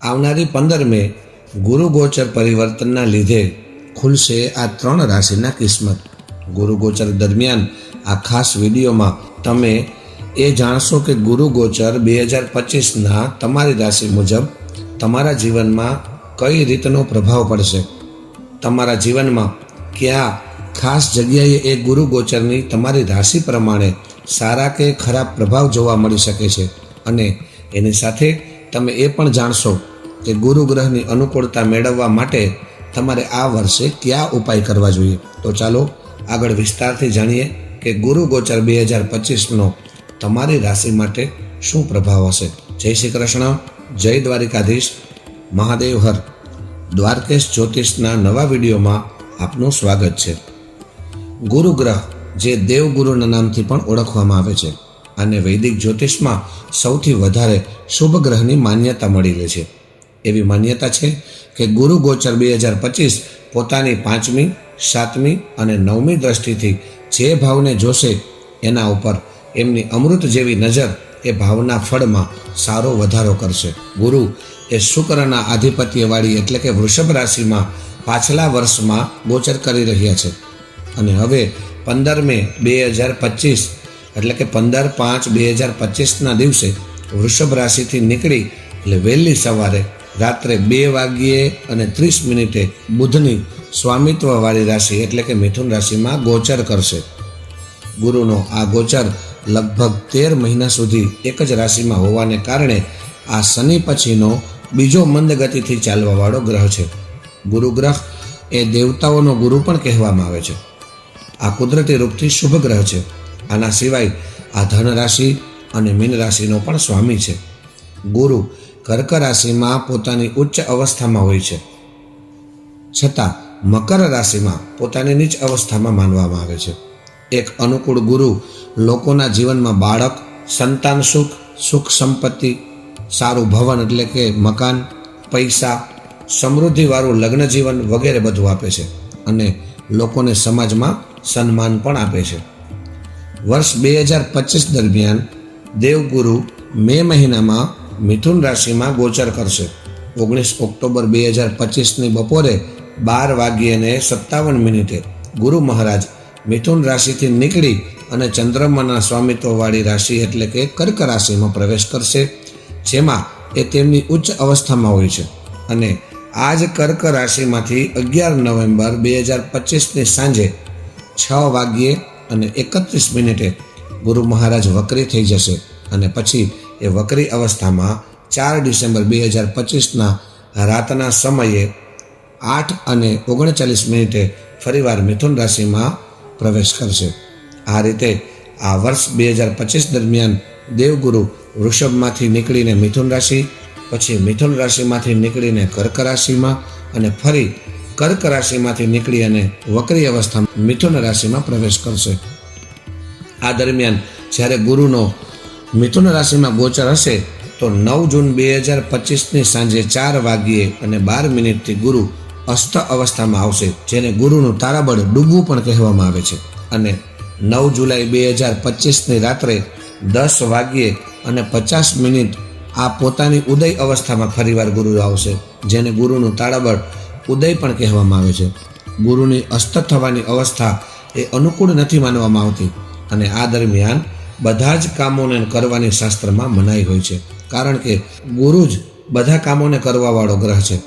આવનારી પંદર મે ગુરુ ગોચર પરિવર્તનના લીધે ખુલશે આ ત્રણ રાશિના કિસ્મત. ગુરુ ગોચર દરમિયાન આ ખાસ વિડીયોમાં તમે એ જાણશો કે ગુરુ ગોચર બે હજાર પચીસના તમારી રાશિ મુજબ તમારા જીવનમાં કઈ રીતનો પ્રભાવ પડશે? તમારા જીવનમાં કયા ખાસ જગ્યાએ એ ગુરુ ગોચરની તમારી રાશિ પ્રમાણે સારા કે ખરાબ પ્રભાવ જોવા મળી શકે છે? અને એની સાથે તમે એ પણ જાણશો કે ગુરુ ગ્રહની અનુકૂળતા મેળવવા માટે તમારે આ વર્ષે કયા ઉપાય કરવા જોઈએ? તો ચાલો આગળ વિસ્તારથી જાણીએ કે ગુરુ ગોચર બે હજાર પચીસનો તમારી રાશિ માટે શું પ્રભાવ હશે? જય શ્રી કૃષ્ણ. જય દ્વારિકાધીશ. મહાદેવ હર. દ્વારકેશ જ્યોતિષના નવા વિડીયોમાં આપનું સ્વાગત છે. ગુરુ ગ્રહ જે દેવગુરુના નામથી પણ ઓળખવામાં આવે છે અને વૈદિક જ્યોતિષમાં સૌથી વધારે શુભ ગ્રહની માન્યતા મળી મળેલી છે. એવી માન્યતા છે કે ગુરુ ગોચર બે હજાર પચીસ પોતાની પાંચમી, સાતમી અને નવમી દ્રષ્ટિથી જે ભાવને જોશે એના ઉપર એમની અમૃત જેવી નજર એ ભાવના ફળમાં સારો વધારો કરશે. ગુરુ એ શુક્રના આધિપત્યવાળી એટલે કે વૃષભ રાશિમાં પાછલા વર્ષમાં ગોચર કરી રહ્યા છે. અને હવે પંદર મે બે હજાર પચીસ એટલે કે પંદર પાંચ બે હજાર પચીસના દિવસે વૃષભ રાશિથી નીકળી એટલે વહેલી સવારે રાત્રે બે વાગ્યે અને ત્રીસ મિનિટે બુધની સ્વામિત્વવાળી રાશિ એટલે કે મિથુન રાશિમાં ગોચર કરશે. ગુરુનો આ ગોચર લગભગ તેર મહિના સુધી એક જ રાશિમાં હોવાને કારણે આ શનિ પછીનો બીજો મંદ ગતિથી ચાલવાવાળો ગ્રહ છે. ગુરુ ગ્રહ એ દેવતાઓનો ગુરુ પણ કહેવામાં આવે છે. આ કુદરતી રૂપથી શુભ ગ્રહ છે. આના સિવાય આ ધન રાશિ અને મીન રાશિનો પણ સ્વામી છે. ગુરુ કર્ક રાશિમાં પોતાની ઉચ્ચ અવસ્થામાં હોય છે. છતાં, મકર રાશિમાં પોતાની નીચ અવસ્થામાં માનવામાં આવે છે. એક અનુકૂળ ગુરુ લોકોના જીવનમાં બાળક, સંતાન સુખ સુખ સંપત્તિ, સારું ભવન એટલે કે મકાન, પૈસા, સમૃદ્ધિવાળું લગ્ન જીવન વગેરે બધું આપે છે અને લોકોને સમાજમાં સન્માન પણ આપે છે. વર્ષ બે હજાર પચીસ દરમિયાન દેવગુરુ મે મહિનામાં મિથુન રાશિમાં ગોચર કરશે. ઓગણીસ ઓક્ટોબર બે હજાર પચીસની બપોરે બાર વાગ્યેને સત્તાવન મિનિટે ગુરુ મહારાજ મિથુન રાશિથી નીકળી અને ચંદ્રમાના સ્વામિત્વવાળી રાશિ એટલે કે કર્ક રાશિમાં પ્રવેશ કરશે, જેમાં એ તેમની ઉચ્ચ અવસ્થામાં હોય છે. અને આ જ કર્ક રાશિમાંથી અગિયાર નવેમ્બર બે હજાર પચીસની સાંજે છ વાગ્યે અને એકત્રીસ મિનિટે ગુરુ મહારાજ વક્રી થઈ જશે અને પછી એ વક્રી અવસ્થામાં ચાર ડિસેમ્બર બે હજાર પચીસના રાતના સમયે આઠ અને ઓગણચાલીસ મિનિટે ફરીવાર મિથુન રાશિમાં પ્રવેશ કરશે. આ રીતે આ વર્ષ બે હજાર પચીસ દરમિયાન દેવગુરુ વૃષભમાંથી નીકળીને મિથુન રાશિ, પછી મિથુન રાશિમાંથી નીકળીને કર્ક રાશિમાં અને ફરી કર્ક રાશિમાંથી નીકળી અને વક્રી અવસ્થા મિથુન રાશિમાં પ્રવેશ કરશે. આ દરમિયાન જ્યારે ગુરુનો મિથુન રાશિમાં ગોચર હશે તો નવ જૂન બે હજાર પચીસની સાંજે ચાર વાગ્યે અને બાર મિનિટથી ગુરુ અસ્ત અવસ્થામાં આવશે, જેને ગુરુનું તારાબળ ડૂબવું પણ કહેવામાં આવે છે. અને નવ જુલાઈ બે હજાર પચીસની રાત્રે દસ વાગ્યે અને પચાસ મિનિટ આ પોતાની ઉદય અવસ્થામાં ફરીવાર ગુરુ આવશે, જેને ગુરુનું તાળાબળ ઉદય પણ કહેવામાં આવે છે. ગુરુની અસ્ત થવાની અવસ્થા એ અનુકૂળ નથી માનવામાં આવતી. અને આ દરમિયાન બધા જ કામોને કરવાની શાસ્ત્રમાં મનાઈ હોય છે. કારણ કે ગુરુ જ બધા કામોને કરવાવાળો ગ્રહ છે.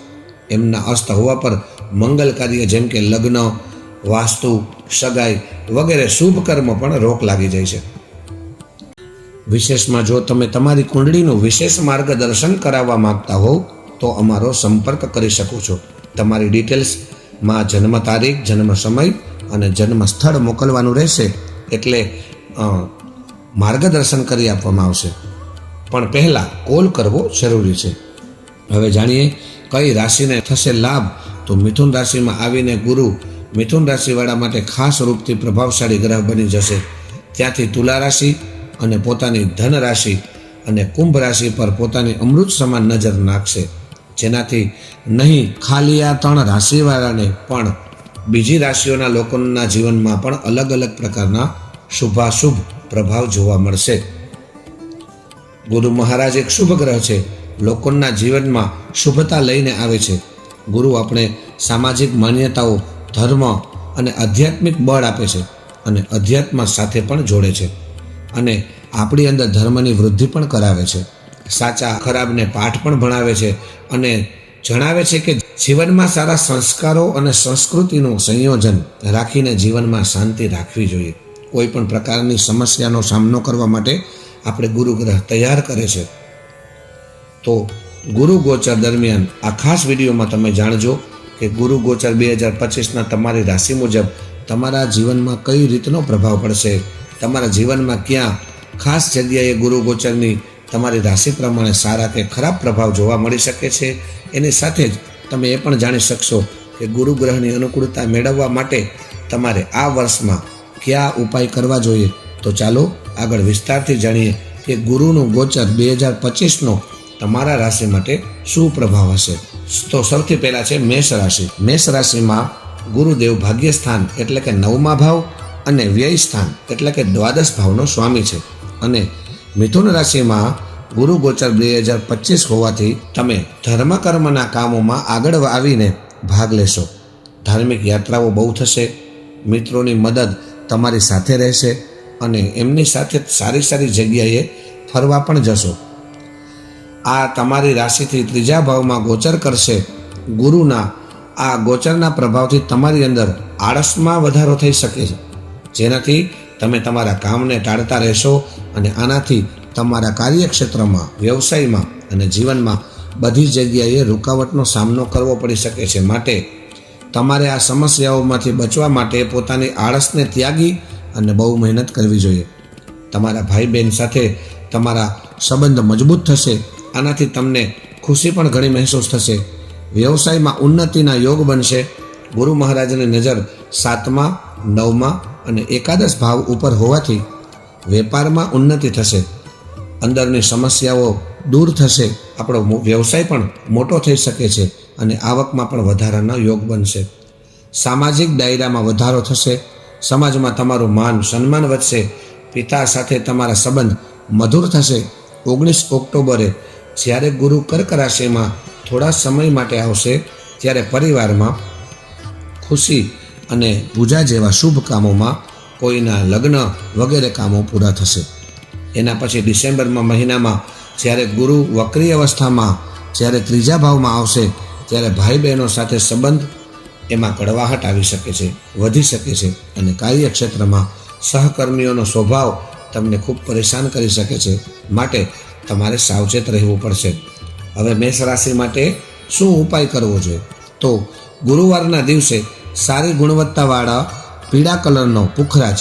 એમના અસ્ત હોવા પર મંગલ કાર્ય જેમ કે લગ્ન, વાસ્તુ, સગાઈ વગેરે શુભ કર્મ પણ રોક લાગી જાય છે. વિશેષમાં જો તમે તમારી કુંડળીનું વિશેષ માર્ગદર્શન કરાવવા માંગતા હોવ, તો અમારો સંપર્ક કરી શકો છો. તમારી ડિટેલ્સમાં જન્મ તારીખ, જન્મ સમય અને જન્મ સ્થળ મોકલવાનું રહેશે. એટલે માર્ગદર્શન કરી આપવામાં આવશે. પણ પહેલાં કોલ કરવો જરૂરી છે. હવે જાણીએ કઈ રાશિને થશે લાભ? તો મિથુન રાશિમાં આવીને ગુરુ મિથુન રાશિવાળા માટે ખાસ રૂપથી પ્રભાવશાળી ગ્રહ બની જશે. ત્યાંથી તુલા રાશિ અને પોતાની ધન રાશિ અને કુંભ રાશિ પર પોતાની અમૃત સમાન નજર નાખશે. જેનાથી નહીં ખાલી આ ત્રણ રાશિવાળાને પણ બીજી રાશિઓના લોકોના જીવનમાં પણ અલગ અલગ પ્રકારના શુભાશુભ પ્રભાવ જોવા મળશે. ગુરુ મહારાજ એક શુભ ગ્રહ છે. લોકોના જીવનમાં શુભતા લઈને આવે છે. ગુરુ આપણે સામાજિક માન્યતાઓ, ધર્મ અને આધ્યાત્મિક બળ આપે છે અને અધ્યાત્મ સાથે પણ જોડે છે અને આપણી અંદર ધર્મની વૃદ્ધિ પણ કરાવે છે. સાચા ખરાબને પાઠ પણ ભણાવે છે અને જણાવે છે કે જીવનમાં સારા સંસ્કારો અને સંસ્કૃતિનું સંયોજન રાખીને જીવનમાં શાંતિ રાખવી જોઈએ. કોઈ પણ પ્રકારની સમસ્યાનો સામનો કરવા માટે આપણે ગુરુગ્રહ તૈયાર કરે છે. તો ગુરુ ગોચર દરમિયાન આ ખાસ વિડીયોમાં તમે જાણજો કે ગુરુ ગોચર બે હજાર પચીસના તમારી રાશિ મુજબ તમારા જીવનમાં કઈ રીતનો પ્રભાવ પડશે? તમારા જીવનમાં ક્યાં ખાસ જગ્યાએ ગુરુ ગોચરની તમારી રાશિ પ્રમાણે સારા કે ખરાબ પ્રભાવ જોવા મળી શકે છે? એની સાથે જ તમે એ પણ જાણી શકશો કે ગુરુ ગ્રહની અનુકૂળતા મેળવવા માટે તમારે આ વર્ષમાં કયા ઉપાય કરવા જોઈએ? તો ચાલો આગળ વિસ્તારથી જાણીએ કે ગુરુનું ગોચર બે હજાર પચીસનો તમારા રાશિ માટે શું પ્રભાવ હશે? તો સૌથી પહેલાં છે મેષ રાશિ. મેષ રાશિમાં ગુરુદેવ ભાગ્યસ્થાન એટલે કે નવમા ભાવ અને વ્યય સ્થાન એટલે કે દ્વાદશ ભાવનો સ્વામી છે. અને મિથુન રાશિમાં ગુરુ ગોચર બે હજાર પચીસ હોવાથી તમે ધર્મ કર્મના કામોમાં આગળ આવીને ભાગ લેશો. ધાર્મિક યાત્રાઓ બહુ થશે. મિત્રોની મદદ તમારી સાથે રહેશે અને એમની સાથે સારી સારી જગ્યાએ ફરવા પણ જશો. આ તમારી રાશિથી ત્રીજા ભાવમાં ગોચર કરશે. ગુરુના, આ ગોચરના પ્રભાવથી તમારી અંદર આળસમાં વધારો થઈ શકે છે. જેનાથી તમે તમારા કામને ટાળતા રહેશો અને આનાથી તમારા કાર્યક્ષેત્રમાં, વ્યવસાયમાં અને જીવનમાં બધી જગ્યાએ રૂકાવટનો સામનો કરવો પડી શકે છે. માટે તમારે આ સમસ્યાઓમાંથી બચવા માટે પોતાની આળસને ત્યાગી અને બહુ મહેનત કરવી જોઈએ. તમારા ભાઈ બહેન સાથે તમારા સંબંધ મજબૂત થશે, આનાથી તમને ખુશી પણ ઘણી મહેસૂસ થશે. વ્યવસાયમાં ઉન્નતિના યોગ બનશે. ગુરુ મહારાજની નજર સાતમા, નવમા અને એકાદશ ભાવ ઉપર હોવાથી વેપારમાં ઉન્નતિ થશે. અંદરની સમસ્યાઓ દૂર થશે. આપણો વ્યવસાય પણ મોટો થઈ શકે છે. અને આવકમાં પણ વધારાનો યોગ બનશે. સામાજિક દાયરામાં વધારો થશે. સમાજમાં તમારું માન, સન્માન વધશે. પિતા સાથે તમારા સંબંધ મધુર થશે. ઓગણીસ ઓક્ટોબરે જ્યારે ગુરુ કર્ક રાશિમાં થોડા સમય માટે આવશે, ત્યારે પરિવારમાં ખુશી અને પૂજા જેવા શુભ કામોમાં કોઈના લગ્ન વગેરે કામો પૂરા થશે. એના પછી ડિસેમ્બરમાં મહિનામાં જ્યારે ગુરુ વક્રી અવસ્થામાં જ્યારે ત્રીજા ભાવમાં આવશે ત્યારે ભાઈ બહેનો સાથે સંબંધ એમાં કડવાહટ આવી શકે છે, વધી શકે છે અને કાર્યક્ષેત્રમાં સહકર્મીઓનો સ્વભાવ તમને ખૂબ પરેશાન કરી શકે છે. માટે તમારે સાવચેત રહેવું પડશે. હવે મેષ રાશિ માટે શું ઉપાય કરવો જોઈએ? તો ગુરુવારના દિવસે સારી ગુણવત્તાવાળા પીળા કલરનો પુખરાજ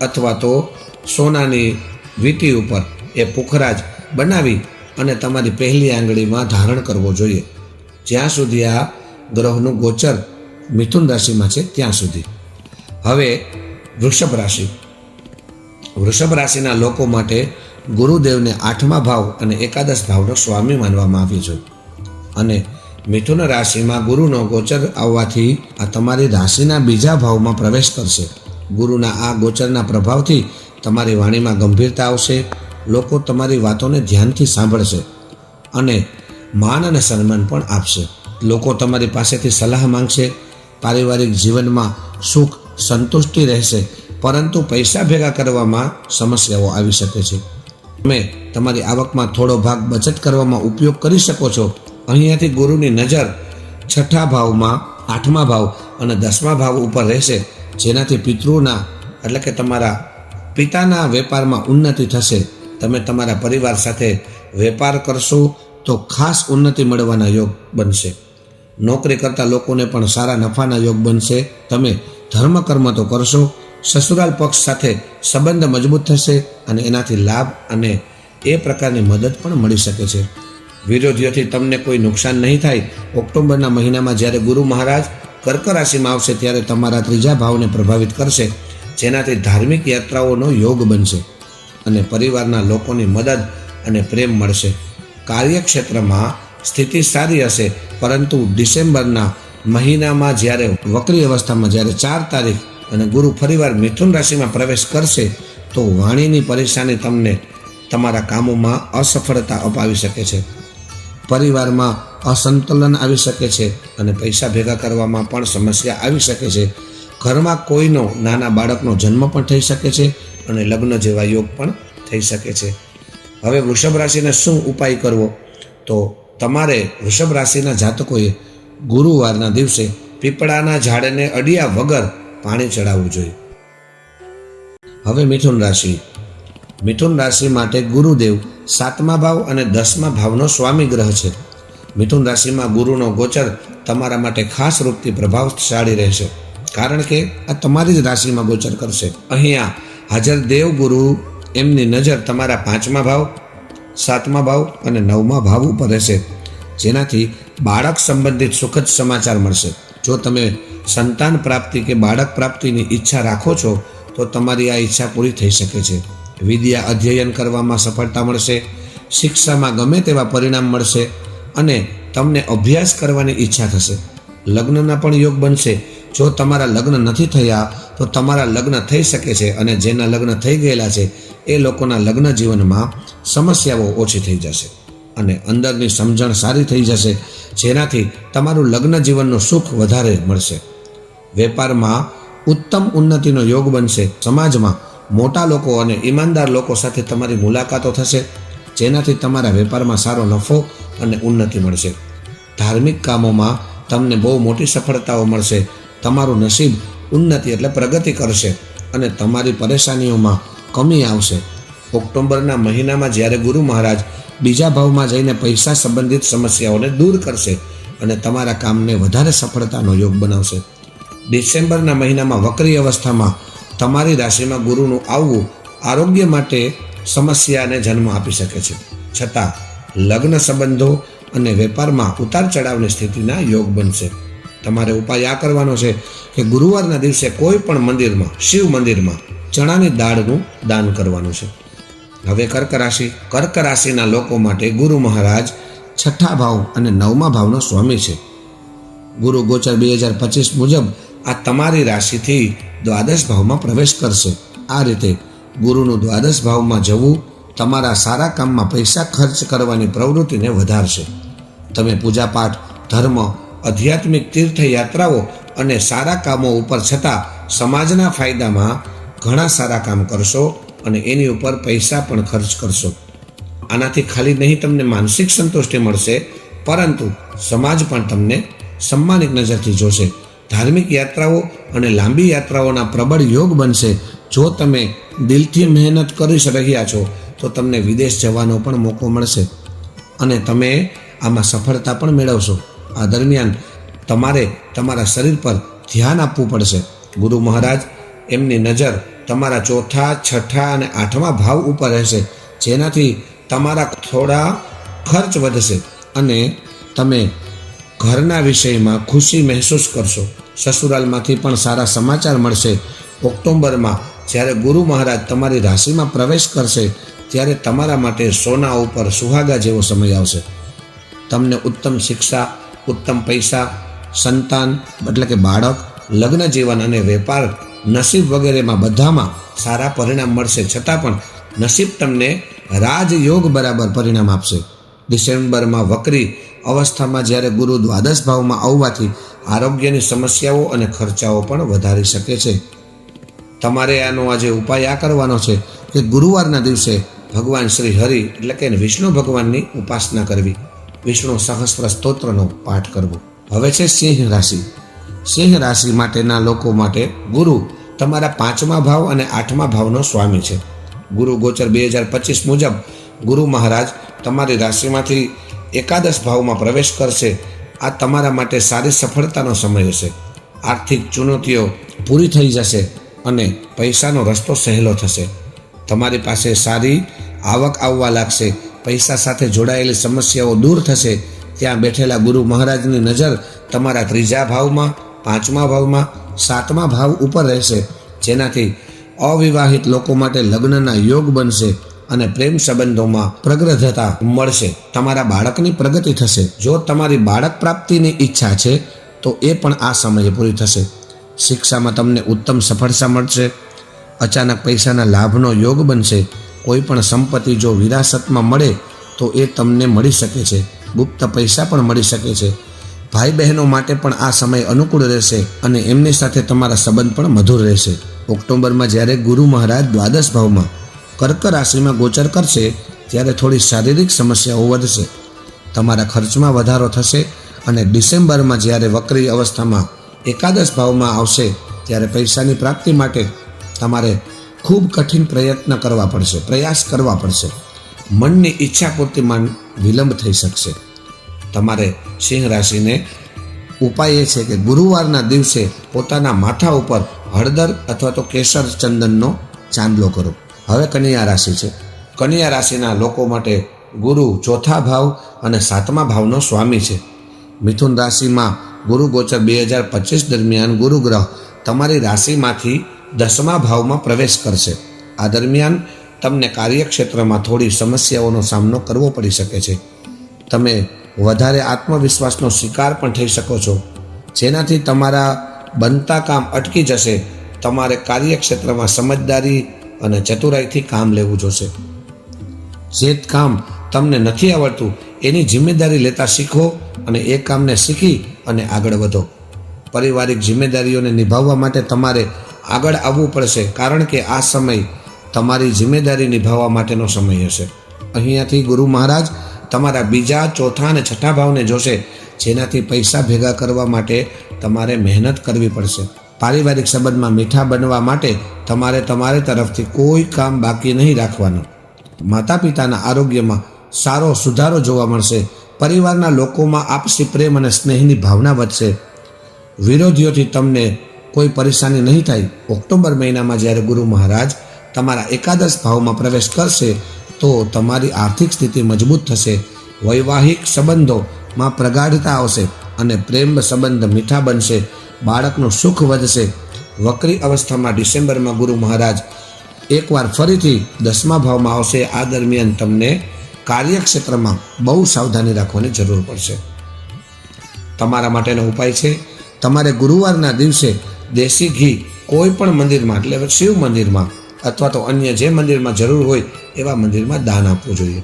અથવા તો સોનાની વીટી ઉપર એ પુખરાજ બનાવી અને તમારી પહેલી આંગળીમાં ધારણ કરવો જોઈએ. જ્યાં સુધી આ ગ્રહનું ગોચર મિથુન રાશિમાં છે, ત્યાં સુધી. હવે વૃષભ રાશિ. વૃષભ રાશિના લોકો માટે ગુરુદેવને આઠમા ભાવ અને એકાદશ ભાવનો સ્વામી માનવામાં આવ્યો છે. અને મિથુન રાશિમાં ગુરુનો ગોચર આવવાથી આ તમારી રાશિના બીજા ભાવમાં પ્રવેશ કરશે. ગુરુના આ ગોચરના પ્રભાવથી તમારી વાણીમાં ગંભીરતા આવશે. લોકો તમારી વાતોને ધ્યાનથી સાંભળશે. અને માન અને સન્માન પણ આપશે. લોકો તમારી પાસેથી સલાહ માંગશે, પારિવારિક જીવનમાં સુખ સંતુષ્ટિ રહેશે, પરંતુ પૈસા ભેગા કરવામાં સમસ્યાઓ આવી શકે છે. તમે તમારી આવકમાં થોડો ભાગ બચત કરવામાં ઉપયોગ કરી શકો છો. અહીંયાથી ગુરુની નજર છઠ્ઠા ભાવમાં આઠમા ભાવ અને દસમા ભાવ ઉપર રહેશે, જેનાથી પિતૃના, એટલે કે તમારા પિતાના વેપારમાં ઉન્નતિ થશે. તમે તમારા પરિવાર સાથે વેપાર કરશો તો ખાસ ઉન્નતિ મળવાના યોગ બનશે. નોકરી કરતા લોકોને પણ સારા નફાના યોગ બનશે. તમે ધર્મ કર્મ તો કરશો. સસુરાલ પક્ષ સાથે સંબંધ મજબૂત થશે અને એનાથી લાભ અને એ પ્રકારની મદદ પણ મળી શકે છે. વિરોધીઓથી તમને કોઈ નુકસાન નહીં થાય. ઓક્ટોબરના મહિનામાં જ્યારે ગુરુ મહારાજ કર્ક રાશિમાં આવશે ત્યારે તમારા ત્રીજા ભાવને પ્રભાવિત કરશે, જેનાથી ધાર્મિક યાત્રાઓનો યોગ બનશે અને પરિવારના લોકોની મદદ અને પ્રેમ મળશે. કાર્યક્ષેત્રમાં સ્થિતિ સારી હશે, પરંતુ ડિસેમ્બરના મહિનામાં જ્યારે વક્રી અવસ્થામાં જ્યારે ચાર તારીખ અને ગુરુ ફરીવાર મિથુન રાશિમાં પ્રવેશ કરશે, તો વાણીની પરેશાની તમને તમારા કામોમાં અસફળતા અપાવી શકે છે. પરિવારમાં અસંતુલન આવી શકે છે અને પૈસા ભેગા કરવામાં પણ સમસ્યા આવી શકે છે. ઘરમાં કોઈનો નાના બાળકનો જન્મ પણ થઈ શકે છે અને લગ્ન જેવા યોગ પણ થઈ શકે છે. હવે વૃષભ રાશિને શું ઉપાય કરવો? તો તમારે વૃષભ રાશિના જાતકોએ ગુરુવારના દિવસે પીપળાના ઝાડને અડિયા વગર પાણી ચડાવવું જોઈએ. હવે મિથુન રાશિ. મિથુન રાશિ માટે ગુરુદેવ સાતમા ભાવ અને દસમા ભાવનો સ્વામી ગ્રહ છે. મિથુન રાશિમાં ગુરુનો ગોચર તમારા માટે ખાસ રૂપથી પ્રભાવશાળી રહેશે. કારણ કે આ તમારી જ રાશિમાં ગોચર કરશે. અહીંયા હાજર દેવ ગુરુ એમની નજર તમારા પાંચમા ભાવ, સાતમા ભાવ અને નવમા ભાવ ઉપર રહેશે, જેનાથી બાળક સંબંધિત સુખદ સમાચાર મળશે. જો તમે સંતાન પ્રાપ્તિ કે બાળક પ્રાપ્તિની ઈચ્છા રાખો છો, તો તમારી આ ઈચ્છા પૂરી થઈ શકે છે. વિદ્યા અધ્યયન કરવામાં સફળતા મળશે, શિક્ષામાં ગમે તેવા પરિણામ મળશે અને તમને અભ્યાસ કરવાની ઈચ્છા થશે. લગ્નના પણ યોગ બનશે. જો તમારા લગ્ન નથી થયા તો તમારા લગ્ન થઈ શકે છે અને જેના લગ્ન થઈ ગયેલા છે, એ લોકોના લગ્ન જીવનમાં સમસ્યાઓ ઓછી થઈ જશે અને અંદરની સમજણ સારી થઈ જશે, જેનાથી તમારું લગ્ન જીવનનું સુખ વધારે મળશે. વેપારમાં ઉત્તમ ઉન્નતિનો યોગ બનશે. સમાજમાં મોટા લોકો અને ઈમાનદાર લોકો સાથે તમારી મુલાકાતો થશે, જેનાથી તમારા વેપારમાં સારો નફો અને ઉન્નતિ મળશે. ધાર્મિક કામોમાં તમને બહુ મોટી સફળતાઓ મળશે. તમારું નસીબ ઉન્નતિ એટલે પ્રગતિ કરશે અને તમારી પરેશાનીઓમાં કમી આવશે. ઓક્ટોબરના મહિનામાં જ્યારે ગુરુ મહારાજ બીજા ભાવમાં જઈને પૈસા સંબંધિત સમસ્યાઓને દૂર કરશે અને તમારા કામને વધારે સફળતાનો યોગ બનાવશે. ડિસેમ્બરના મહિનામાં વક્રી અવસ્થામાં તમારી રાશિમાં ગુરુનું આવવું આરોગ્ય માટે સમસ્યાને જન્મ આપી શકે છે. છતાં, લગ્ન સંબંધો અને વેપારમાં ઉતાર ચઢાવની સ્થિતિના યોગ બનશે. તમારે ઉપાય આ કરવાનો છે કે ગુરુવારના દિવસે કોઈ પણ મંદિરમાં, શિવ મંદિરમાં ચણાની દાળનું દાન કરવાનું છે. હવે કર્ક રાશિ, કર્ક રાશિના લોકો માટે ગુરુ મહારાજ છઠ્ઠા ભાવ અને નવમા ભાવનો સ્વામી છે. ગુરુ ગોચર બે હજાર પચીસ મુજબ આ તમારી રાશિથી દ્વાદશ ભાવમાં પ્રવેશ કરશે. આ રીતે ગુરુનું દ્વાદશ ભાવમાં જવું તમારા સારા કામમાં પૈસા ખર્ચ કરવાની પ્રવૃત્તિને વધારશે. તમે પૂજાપાઠ, ધર્મ આધ્યાત્મિક તીર્થયાત્રાઓ અને સારા કામો ઉપર છતાં સમાજના ફાયદામાં ઘણા સારા કામ કરશો અને એની ઉપર પૈસા પણ ખર્ચ કરશો. આનાથી ખાલી નહીં તમને માનસિક સંતુષ્ટિ મળશે, પરંતુ સમાજ પણ તમને સન્માનિક નજરથી જોશે. ધાર્મિક યાત્રાઓ અને લાંબી યાત્રાઓના પ્રબળ યોગ બનશે. જો તમે દિલથી મહેનત કરી રહ્યા છો, તો તમને વિદેશ જવાનો પણ મોકો મળશે અને તમે આમાં સફળતા પણ મેળવશો. આ દરમિયાન તમારે તમારા શરીર પર ધ્યાન આપવું પડશે. ગુરુ મહારાજ, એમની નજર તમારા ચોથા, છઠ્ઠા અને આઠમા ભાવ ઉપર રહેશે, જેનાથી તમારા થોડા ખર્ચ વધશે અને તમે ઘરના વિષયમાં ખુશી મહેસૂસ કરશો. સસુરાલમાંથી પણ સારા સમાચાર મળશે. ઓક્ટોબરમાં જ્યારે ગુરુ મહારાજ તમારી રાશિમાં પ્રવેશ કરશે, ત્યારે તમારા માટે સોના ઉપર સુહાગા જેવો સમય આવશે. તમને ઉત્તમ શિક્ષા ઉત્તમ પૈસા, સંતાન, એટલે કે બાળક, લગ્ન જીવન અને વેપાર નસીબ વગેરેમાં બધામાં સારા પરિણામ મળશે. છતાં પણ નસીબ તમને રાજયોગ બરાબર પરિણામ આપશે. ડિસેમ્બરમાં વકરી અવસ્થામાં જ્યારે ગુરુ દ્વાદશ ભાવમાં આવવાથી આરોગ્યની સમસ્યાઓ અને ખર્ચાઓ પણ વધારી શકે છે. તમારે આનો આજે ઉપાય આ કરવાનો છે કે ગુરુવારના દિવસે ભગવાન શ્રી હરિ, એટલે કે વિષ્ણુ ભગવાનની ઉપાસના કરવી. વિષ્ણુ સહસ્ત્ર સ્તોત્રનો પાઠ કરવો. હવે છે સિંહ રાશિ. સિંહ રાશિ માટેના લોકો માટે ગુરુ તમારા પાંચમા ભાવ અને આઠમા ભાવનો સ્વામી છે. ગુરુ ગોચર બે હજાર પચીસ મુજબ ગુરુ મહારાજ તમારી રાશિમાંથી એકાદશ ભાવમાં પ્રવેશ કરશે. આ તમારા માટે સારી સફળતાનો સમય હશે. આર્થિક ચુનૌતીઓ પૂરી થઈ જશે અને પૈસાનો રસ્તો સહેલો થશે. તમારી પાસે સારી આવક આવવા લાગશે. પૈસા સાથે જોડાયેલી સમસ્યાઓ દૂર થશે, ત્યાં બેઠેલા ગુરુ મહારાજની નજર તમારા ત્રીજા ભાવમાં, પાંચમા ભાવમાં, સાતમા ભાવ ઉપર રહેશે, જેનાથી અવિવાહિત લોકો માટે લગ્નના યોગ બનશે અને પ્રેમ સંબંધોમાં પ્રગ્રધતા મળશે. તમારા બાળકની પ્રગતિ થશે. જો તમારી બાળક પ્રાપ્તિની ઈચ્છા છે, તો એ પણ આ સમયે પૂરી થશે. શિક્ષામાં તમને ઉત્તમ સફળતા મળશે. અચાનક પૈસાના લાભનો યોગ બનશે. કોઈ પણ સંપત્તિ જો વિરાસતમાં મળે તો એ તમને મળી શકે છે. ગુપ્ત પૈસા પણ મળી શકે છે. ભાઈ બહેનો માટે પણ આ સમય અનુકૂળ રહેશે અને એમની સાથે તમારા સંબંધ પણ મધુર રહેશે. ઓક્ટોબરમાં જ્યારે ગુરુ મહારાજ દ્વાદશ ભાવમાં કર્ક રાશિમાં ગોચર કરશે, ત્યારે થોડી શારીરિક સમસ્યાઓ વધશે. તમારા ખર્ચમાં વધારો થશે અને ડિસેમ્બરમાં જ્યારે વક્રી અવસ્થામાં એકાદશ ભાવમાં આવશે, ત્યારે પૈસાની પ્રાપ્તિ માટે તમારે ખૂબ કઠિન પ્રયત્ન કરવા પડશે, પ્રયાસ કરવા પડશે. મનની ઈચ્છા પૂર્તિમાં વિલંબ થઈ શકશે. તમારે સિંહ રાશિને ઉપાય એ છે કે ગુરુવારના દિવસે પોતાના માથા ઉપર હળદર અથવા તો કેસર ચંદનનો ચાંદલો કરો. હવે કન્યા રાશિ છે. કન્યા રાશિના લોકો માટે ગુરુ ચોથા ભાવ અને સાતમા ભાવનો સ્વામી છે. મિથુન રાશિમાં ગુરુ ગોચર બે હજાર પચીસ દરમિયાન ગુરુ ગ્રહ તમારી રાશિમાંથી દસમા ભાવમાં પ્રવેશ કરશે. આ દરમિયાન તમને કાર્યક્ષેત્રમાં થોડી સમસ્યાઓનો સામનો કરવો પડી શકે છે. તમે વધારે આત્મવિશ્વાસનો શિકાર પણ થઈ શકો છો. જેનાથી તમારા બનતા કામ અટકી જશે. તમારે કાર્યક્ષેત્રમાં સમજદારી અને ચતુરાઈથી કામ લેવું જોશે. જે કામ તમને નથી આવડતું, એની જિમ્મેદારી લેતા શીખો અને એ કામને શીખી અને આગળ વધો. પારિવારિક જિમ્મેદારીઓને નિભાવવા માટે તમારે આગળ આવવું પડશે, કારણ કે આ સમય તમારી જિમ્મેદારી નિભાવવા માટેનો સમય હશે. અહીંયાથી ગુરુ મહારાજ તમારા બીજા, ચોથા અને છઠ્ઠા ભાવને જોશે, જેનાથી પૈસા ભેગા કરવા માટે તમારે મહેનત કરવી પડશે. પારિવારિક સંબંધમાં મીઠા બનવા માટે તમારે તમારી તરફથી કોઈ કામ બાકી નહીં રાખવાનું. માતા પિતાના આરોગ્યમાં સારો સુધારો જોવા મળશે. પરિવારના લોકોમાં આપસી પ્રેમ અને સ્નેહની ભાવના વધશે. વિરોધીઓથી તમને કોઈ પરેશાની નહીં થાય, ઓક્ટોબર મહિનામાં જ્યારે ગુરુ મહારાજ તમારા એકાદશ ભાવમાં પ્રવેશ કરશે, તો તમારી આર્થિક સ્થિતિ મજબૂત થશે. વૈવાહિક સંબંધોમાં પ્રગાઢતા આવશે અને પ્રેમ સંબંધ મીઠા બનશે, બાળકનું સુખ વધશે. વક્રી અવસ્થામાં ડિસેમ્બરમાં ગુરુ મહારાજ એકવાર ફરીથી દસમા ભાવમાં આવશે. આ દરમિયાન તમને કાર્યક્ષેત્રમાં બહુ સાવધાની રાખવાની જરૂર પડશે. તમારા માટેનો ઉપાય છે. તમારે ગુરુવારના દિવસે દેશી ઘી કોઈ પણ મંદિરમાં, એટલે શિવ મંદિરમાં અથવા તો અન્ય જે મંદિરમાં જરૂર હોય એવા મંદિરમાં દાન આપવું જોઈએ.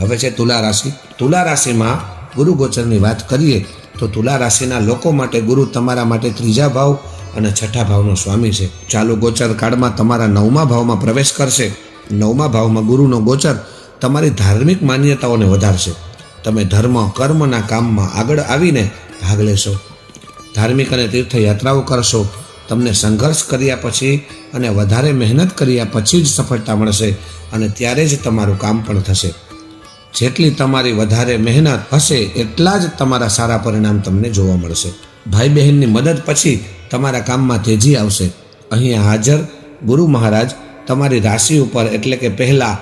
હવે છે તુલા રાશિ. તુલા રાશિમાં ગુરુ ગોચરની વાત કરીએ તો તુલા રાશિના લોકો માટે ગુરુ તમારા માટે ત્રીજા ભાવ અને છઠ્ઠા ભાવનો સ્વામી છે. ચાલુ ગોચર કાળમાં તમારા નવમા ભાવમાં પ્રવેશ કરશે. નવમા ભાવમાં ગુરુનો ગોચર તમારી ધાર્મિક માન્યતાઓને વધારશે. તમે ધર્મ, કર્મના કામમાં આગળ આવીને ભાગ લેશો. ધાર્મિક અને તીર્થયાત્રાઓ કરશો, તમને સંઘર્ષ કર્યા પછી અને વધારે મહેનત કર્યા પછી જ સફળતા મળશે અને ત્યારે જ તમારું કામ પણ થશે. જેટલી તમારી વધારે મહેનત હશે, એટલા જ તમારા સારા પરિણામ તમને જોવા મળશે. ભાઈ બહેનની મદદ પછી તમારા કામમાં તેજી આવશે. અહીંયા હાજર ગુરુ મહારાજ તમારી રાશિ ઉપર એટલે કે પહેલાં,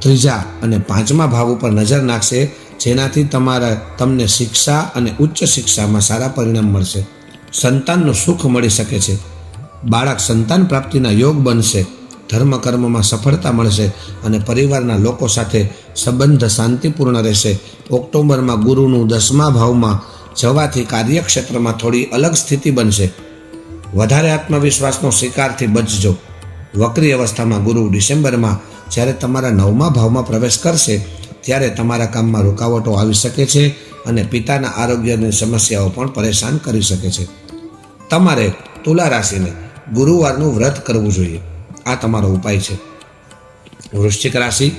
ત્રીજા અને પાંચમા ભાવ ઉપર નજર નાખશે જેનાથી તમારા, તમને શિક્ષા અને ઉચ્ચ શિક્ષામાં સારા પરિણામ મળશે. સંતાનનું સુખ મળી શકે છે. બાળક સંતાન પ્રાપ્તિના યોગ બનશે. ધર્મ કર્મમાં સફળતા મળશે અને પરિવારના લોકો સાથે સંબંધ શાંતિપૂર્ણ રહેશે. ઓક્ટોબરમાં ગુરુનું દસમા ભાવમાં જવાથી કાર્યક્ષેત્રમાં થોડી અલગ સ્થિતિ બનશે. વધારે આત્મવિશ્વાસનો શિકારથી બચજો. વક્રી અવસ્થામાં ગુરુ ડિસેમ્બરમાં જ્યારે તમારા નવમા ભાવમાં પ્રવેશ કરશે ત્યારે તમારા કામમાં રૂકાવટો આવી શકે છે અને પિતાના આરોગ્યની સમસ્યાઓ પણ પરેશાન કરી શકે છે. તમારે તુલા રાશિને ગુરુવારનું વ્રત કરવું જોઈએ. આ તમારો ઉપાય છે. વૃશ્ચિક રાશિ.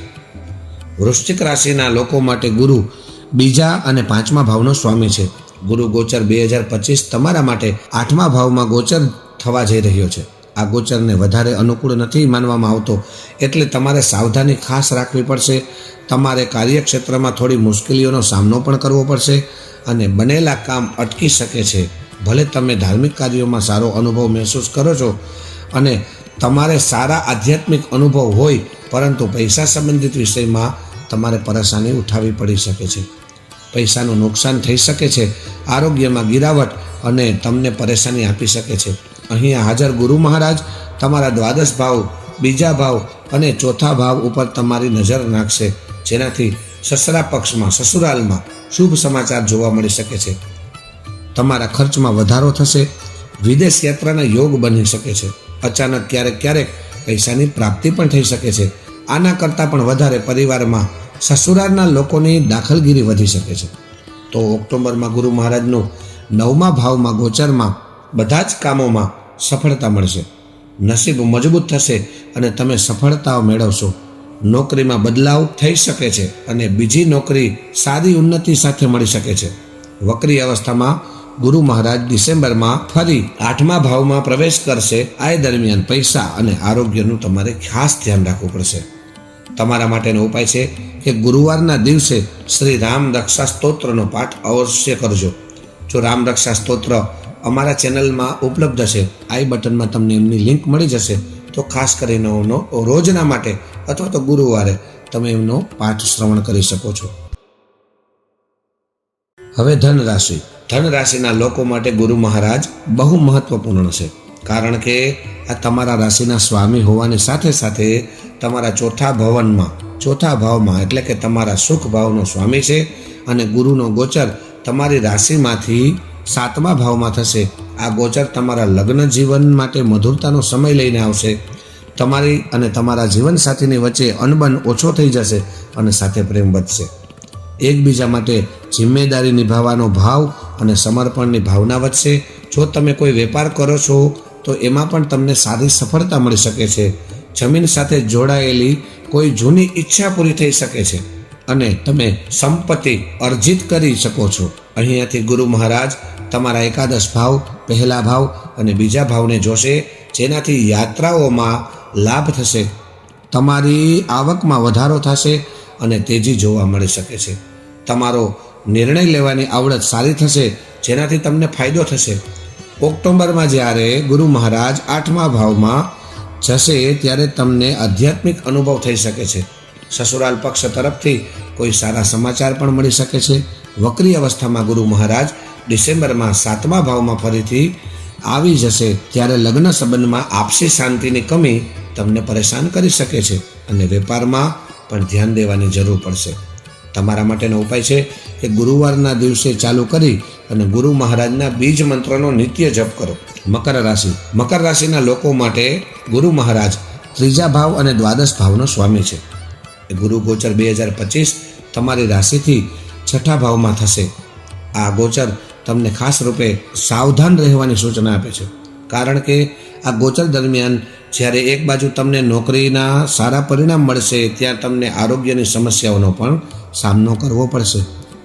વૃશ્ચિક રાશિના લોકો માટે ગુરુ બીજા અને પાંચમા ભાવનો સ્વામી છે. ગુરુ ગોચર બે હજાર પચીસ તમારા માટે આઠમા ભાવમાં ગોચર થવા જઈ રહ્યો છે. આ ગોચરને વધારે અનુકૂળ નથી માનવામાં આવતો. એટલે તમારે સાવધાની ખાસ રાખવી પડશે. તમારે કાર્યક્ષેત્રમાં થોડી મુશ્કેલીઓનો સામનો પણ કરવો પડશે અને બનેલા કામ અટકી શકે છે. ભલે તમે ધાર્મિક કાર્યોમાં સારો અનુભવ મહેસૂસ કરો છો અને તમારે સારા આધ્યાત્મિક અનુભવ હોય, પરંતુ પૈસા સંબંધિત વિષયમાં તમારે પરેશાની ઉઠાવવી પડી શકે છે. પૈસાનું નુકસાન થઈ શકે છે, આરોગ્યમાં ગિરાવટ અને તમને પરેશાની આપી શકે છે. અહીંયા હાજર ગુરુ મહારાજ, તમારા દ્વાદશ ભાવ, બીજા ભાવ અને ચોથા ભાવ ઉપર તમારી નજર નાખશે. જેનાથી સસરા પક્ષમાં, સસુરાલમાં શુભ સમાચાર જોવા મળી શકે છે. તમારા ખર્ચમાં વધારો થશે, વિદેશ યાત્રાના યોગ બની શકે છે. અચાનક ક્યારેક ક્યારેક પૈસાની પ્રાપ્તિ પણ થઈ શકે છે. આના કરતાં પણ વધારે પરિવારમાં સસુરાલના લોકોની દાખલગીરી વધી શકે છે. તો ઓક્ટોબરમાં ગુરુ મહારાજનું નવમા ભાવમાં ગોચરમાં બધા જ કામોમાં સફળતા મળશે. નસીબ મજબૂત થશે અને તમે સફળતાઓ મેળવશો. નોકરીમાં બદલાવ થઈ શકે છે અને બીજી નોકરી સારી ઉન્નતિ સાથે મળી શકે છે. વક્રી અવસ્થામાં ગુરુ મહારાજ ડિસેમ્બરમાં ફરી આઠમા ભાવમાં પ્રવેશ કરશે આ દરમિયાન પૈસા અને આરોગ્યનું તમારે ખાસ ધ્યાન રાખવું પડશે. તમારા માટેનો ઉપાય છે કે ગુરુવારના દિવસે શ્રી રામ રક્ષા સ્તોત્રનો પાઠ અવશ્ય કરજો. જો રામ રક્ષા સ્તોત્ર અમારા ચેનલમાં ઉપલબ્ધ છે આઈ બટનમાં તમને એમની લિંક મળી જશે. તો ખાસ કરીને એનો રોજના માટે અથવા તો ગુરુવારે તમે એમનો પાઠ શ્રવણ કરી શકો છો. હવે ધન રાશિ ધન રાશિના લોકો માટે ગુરુ મહારાજ બહુ મહત્વપૂર્ણ છે. કારણ કે આ તમારા રાશિના સ્વામી હોવાની સાથે સાથે તમારા ચોથા ભવનમાં, ચોથા ભાવમાં એટલે કે તમારા સુખ ભાવનો સ્વામી છે અને ગુરુનો ગોચર તમારી રાશિમાંથી સાતમા ભાવમાં થશે. આ ગોચર તમારા લગ્ન જીવન માટે મધુરતાનો સમય લઈને આવશે. તમારી અને તમારા જીવનસાથીની વચ્ચે અનબન ઓછો થઈ જશે અને સાથે પ્રેમ વધશે. એકબીજા માટે જિમ્મેદારી નિભાવવાનો ભાવ અને સમર્પણની ભાવના વધશે. જો તમે કોઈ વેપાર કરો છો, તો એમાં પણ તમને સારી સફળતા મળી શકે છે. જમીન સાથે જોડાયેલી કોઈ જૂની ઈચ્છા પૂરી થઈ શકે છે અને તમે સંપત્તિ અર્જિત કરી શકો છો. અહીંયાથી ગુરુ મહારાજ તમારા એકાદશ ભાવ, પહેલા ભાવ અને બીજા ભાવને જોશે, જેનાથી યાત્રાઓમાં લાભ થશે. તમારી આવકમાં વધારો થશે અને તેજી જોવા મળી શકે છે. તમારો નિર્ણય લેવાની આવડત સારી થશે, જેનાથી તમને ફાયદો થશે. ઓક્ટોબરમાં જ્યારે ગુરુ મહારાજ આઠમા ભાવમાં જશે, ત્યારે તમને આધ્યાત્મિક અનુભવ થઈ શકે છે. સસુરાલ પક્ષ તરફથી કોઈ સારા સમાચાર પણ મળી શકે છે. વક્રી અવસ્થામાં ગુરુ મહારાજ ડિસેમ્બરમાં સાતમા ભાવમાં ફરીથી આવી જશે. ત્યારે લગ્ન સંબંધમાં આપસી શાંતિની કમી તમને પરેશાન કરી શકે છે અને વેપારમાં પણ ધ્યાન દેવાની જરૂર પડશે. તમારા માટેનો ઉપાય છે કે ગુરુવારના દિવસે ચાલુ કરી અને ગુરુ મહારાજના બીજ મંત્રનો નિત્ય જપ કરો. મકર રાશિ. મકર રાશિના લોકો માટે ગુરુ મહારાજ ત્રીજા ભાવ અને દ્વાદશ ભાવનો સ્વામી છે. ગુરુ ગોચર બે હજાર પચીસ તમારી રાશિથી છઠ્ઠા ભાવમાં થશે. આ ગોચર તમને ખાસ રૂપે સાવધાન રહેવાની સૂચના આપે છે. કારણ કે આ ગોચર દરમિયાન જ્યારે એક બાજુ તમને નોકરીના સારા પરિણામ મળશે, ત્યાં તમને આરોગ્યની સમસ્યાઓનો પણ સામનો કરવો પડશે.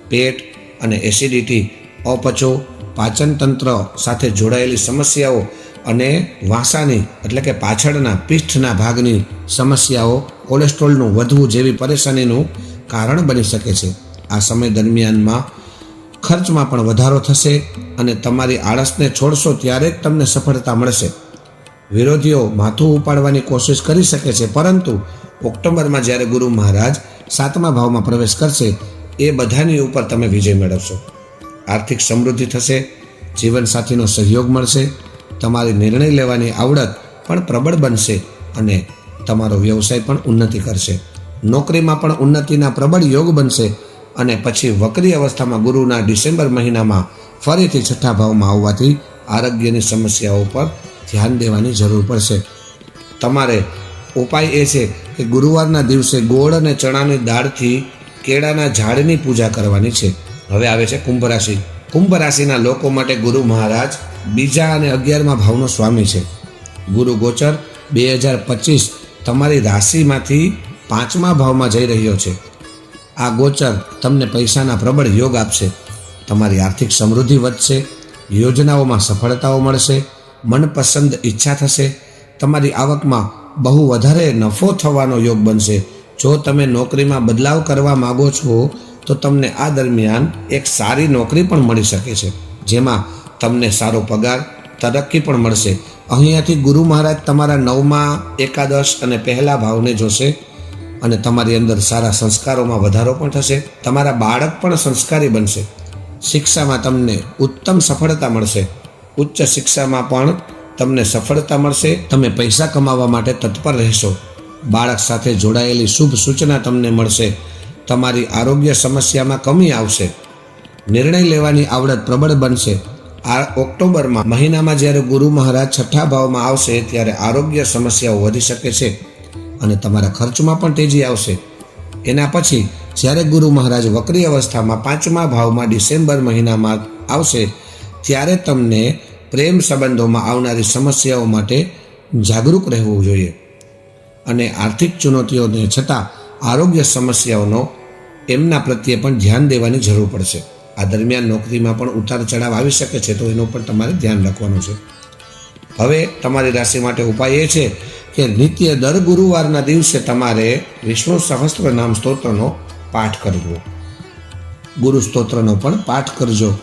પેટ અને એસિડિટી, અપચો, પાચનતંત્ર સાથે જોડાયેલી સમસ્યાઓ અને વાસાની, એટલે કે પાછળના પીઠના ભાગની સમસ્યાઓ કોલેસ્ટ્રોલનું વધવું જેવી પરેશાનીનું કારણ બની શકે છે. આ સમય દરમિયાનમાં ખર્ચમાં પણ વધારો થશે અને તમારી આળસને છોડશો ત્યારે જ તમને સફળતા મળશે. વિરોધીઓ માથું ઉપાડવાની કોશિશ કરી શકે છે, પરંતુ ઓક્ટોબરમાં જ્યારે ગુરુ મહારાજ સાતમા ભાવમાં પ્રવેશ કરશે, એ બધાની ઉપર તમે વિજય મેળવશો. આર્થિક સમૃદ્ધિ થશે, જીવનસાથીનો સહયોગ મળશે, તમારી નિર્ણય લેવાની આવડત પણ પ્રબળ બનશે અને તમારો વ્યવસાય પણ ઉન્નતિ કરશે. નોકરીમાં પણ ઉન્નતિના પ્રબળ યોગ બનશે અને પછી વક્રી અવસ્થામાં ગુરુના ડિસેમ્બર મહિનામાં ફરીથી છઠ્ઠા ભાવમાં આવવાથી આરોગ્યની સમસ્યાઓ પર ધ્યાન દેવાની જરૂર પડશે. તમારે ઉપાય એ છે કે ગુરુવારના દિવસે ગોળ અને ચણાની દાળથી કેળાના ઝાડની પૂજા કરવાની છે. હવે આવે છે કુંભ રાશિ. કુંભ રાશિના લોકો માટે ગુરુ મહારાજ બીજા અને અગિયારમા ભાવનો સ્વામી છે. ગુરુ ગોચર બે હજાર પચીસ તમારી રાશિમાંથી પાંચમા ભાવમાં જઈ રહ્યો છે. આ ગોચર તમને પૈસાના પ્રબળ યોગ આપશે. તમારી આર્થિક સમૃદ્ધિ વધશે, યોજનાઓમાં સફળતાઓ મળશે, મનપસંદ ઈચ્છા થશે, તમારી આવકમાં બહુ વધારે નફો થવાનો યોગ બનશે. જો તમે નોકરીમાં બદલાવ કરવા માગો છો, તો તમને આ દરમિયાન એક સારી નોકરી પણ મળી શકે છે, જેમાં તમને સારો પગાર, તરક્કી પણ મળશે. અહીંયાથી ગુરુ મહારાજ તમારા નવમાં એકાદશ અને પહેલા ભાવને જોશે. અને તમારી અંદર સારા સંસ્કારોમાં વધારો પણ થશે. તમારા બાળક પણ સંસ્કારી બનશે. શિક્ષામાં તમને ઉત્તમ સફળતા મળશે. ઉચ્ચ શિક્ષામાં પણ તમને સફળતા મળશે. તમે પૈસા કમાવા માટે તત્પર રહેશો. બાળક સાથે જોડાયેલી શુભ સૂચના તમને મળશે. તમારી આરોગ્ય સમસ્યામાં કમી આવશે. નિર્ણય લેવાની આવડત પ્રબળ બનશે. આ ઓક્ટોબરમાં મહિનામાં જ્યારે ગુરુ મહારાજ છઠ્ઠા ભાવમાં આવશે ત્યારે આરોગ્ય સમસ્યાઓ વધી શકે છે. અને તમારા ખર્ચમાં પણ તેજી આવશે. એના પછી, જ્યારે ગુરુ મહારાજ વક્રી અવસ્થામાં પાંચમા ભાવમાં ડિસેમ્બર મહિનામાં આવશે, ત્યારે તમને પ્રેમ સંબંધોમાં આવનારી સમસ્યાઓ માટે જાગૃત રહેવું જોઈએ. અને આર્થિક ચુનૌતીઓને છતાં, આરોગ્ય સમસ્યાઓનો એમના પ્રત્યે પણ ધ્યાન દેવાની જરૂર પડશે. આ દરમિયાન નોકરીમાં પણ ઉતાર ચઢાવ આવી શકે છે, તો એનું પણ તમારે ધ્યાન રાખવાનું છે. હવે, તમારી રાશિ માટે ઉપાય એ છે કે નિત્ય દર ગુરુવારના દિવસે તમારે વિષ્ણુ સહસ્ત્ર નામ સ્તોત્રનો પાઠ કરવો. ગુરુ સ્તોત્રનો પણ પાઠ કરજો.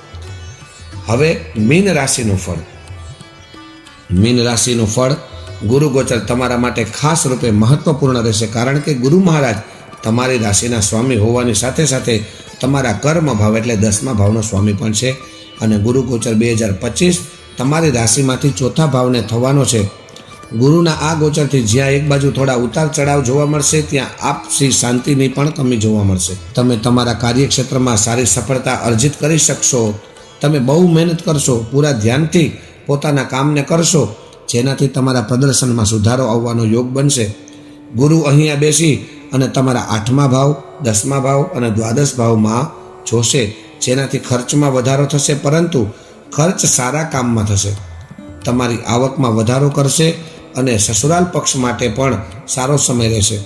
હવે મીન રાશિનું ફળ. મીન રાશિનું ફળ ગુરુ ગોચર તમારા માટે ખાસ રૂપે મહત્વપૂર્ણ રહેશે કારણ કે ગુરુ મહારાજ તમારી રાશિના સ્વામી હોવાની સાથે સાથે તમારા કર્મ ભાવ એટલે દસમા ભાવનો સ્વામી પણ છે. અને ગુરુ ગોચર બે હજાર પચીસ તમારી રાશિમાંથી ચોથા ભાવને થવાનો છે. ગુરુના આ ગોચરથી જ્યાં એક બાજુ થોડા ઉતાર ચઢાવ જોવા મળશે, ત્યાં આપસી શાંતિની પણ કમી જોવા મળશે. તમે તમારા કાર્યક્ષેત્રમાં સારી સફળતા અર્જિત કરી શકશો. તમે બહુ મહેનત કરશો, પૂરા ધ્યાનથી પોતાના કામને કરશો, જેનાથી તમારા પ્રદર્શનમાં સુધારો આવવાનો યોગ બનશે. ગુરુ અહીંયા બેસી અને તમારા આઠમા ભાવ, દસમા ભાવ અને દ્વાદશ ભાવમાં જોશે, જેનાથી ખર્ચમાં વધારો થશે, પરંતુ ખર્ચ સારા કામમાં થશે. તમારી આવકમાં વધારો કરશે અને સસુરાલ પક્ષ માટે પણ સારો સમય રહેશે.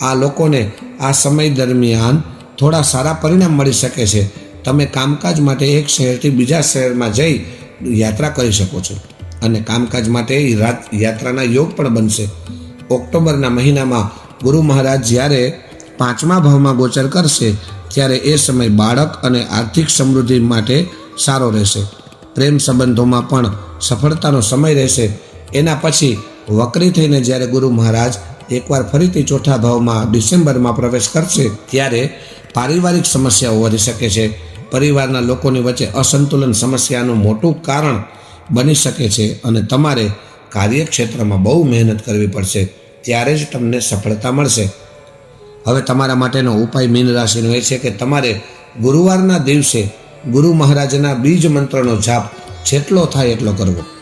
આ લોકોને આ સમય દરમિયાન થોડા સારા પરિણામ મળી શકે છે. તમે કામકાજ માટે એક શહેરથી બીજા શહેરમાં જઈ યાત્રા કરી શકો છો. અને કામકાજ માટે રાત યાત્રાના યોગ પણ બનશે. ઓક્ટોબરના મહિનામાં ગુરુ મહારાજ જ્યારે પાંચમા ભાવમાં ગોચર કરશે, ત્યારે એ સમય બાળક અને આર્થિક સમૃદ્ધિ માટે સારો રહેશે. પ્રેમ સંબંધોમાં પણ સફળતાનો સમય રહેશે. એના પછી વક્રી થઈને જ્યારે ગુરુ મહારાજ એકવાર ફરીથી ચોથા ભાવમાં ડિસેમ્બરમાં પ્રવેશ કરશે, ત્યારે પારિવારિક સમસ્યાઓ વધી શકે છે. પરિવારના લોકોની વચ્ચે અસંતુલન સમસ્યાનું મોટું કારણ બની શકે છે અને તમારે કાર્યક્ષેત્રમાં બહુ મહેનત કરવી પડશે. ત્યારે જ તમને સફળતા મળશે. હવે તમારા માટેનો ઉપાય મીન રાશિનો એ છે કે તમારે ગુરુવારના દિવસે ગુરુ મહારાજના બીજ મંત્રનો જાપ જેટલો થાય એટલો કરવો.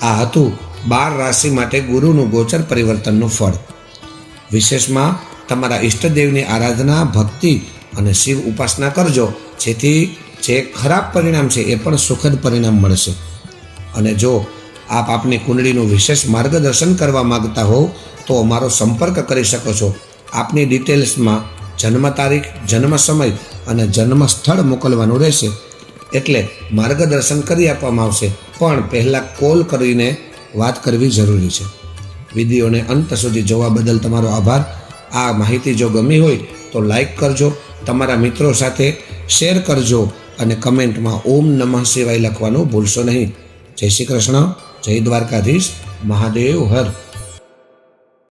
આ હતું બાર રાશિ માટે ગુરુનું ગોચર પરિવર્તનનું ફળ. વિશેષમાં તમારા ઈષ્ટદેવની આરાધના, ભક્તિ અને શિવ ઉપાસના કરજો, જેથી જે ખરાબ પરિણામ છે એ પણ સુખદ પરિણામ મળશે. અને જો આપ આપની કુંડળીનું વિશેષ માર્ગદર્શન કરવા માગતા હોવ, તો અમારો સંપર્ક કરી શકો છો. આપની ડિટેલ્સમાં જન્મ તારીખ, જન્મ સમય અને જન્મ સ્થળ મોકલવાનું રહેશે. એટલે માર્ગદર્શન કરી આપવામાં આવશે. પણ પહેલાં કોલ કરીને વાત કરવી જરૂરી છે. વિડીયોને અંત સુધી જોવા બદલ તમારો આભાર. આ માહિતી જો ગમી હોય તો લાઈક કરજો, તમારા મિત્રો સાથે શેર કરજો અને કમેન્ટમાં ઓમ નમઃ શિવાય લખવાનું ભૂલશો નહીં. જય શ્રી કૃષ્ણ, જય દ્વારકાધીશ, મહાદેવ હર.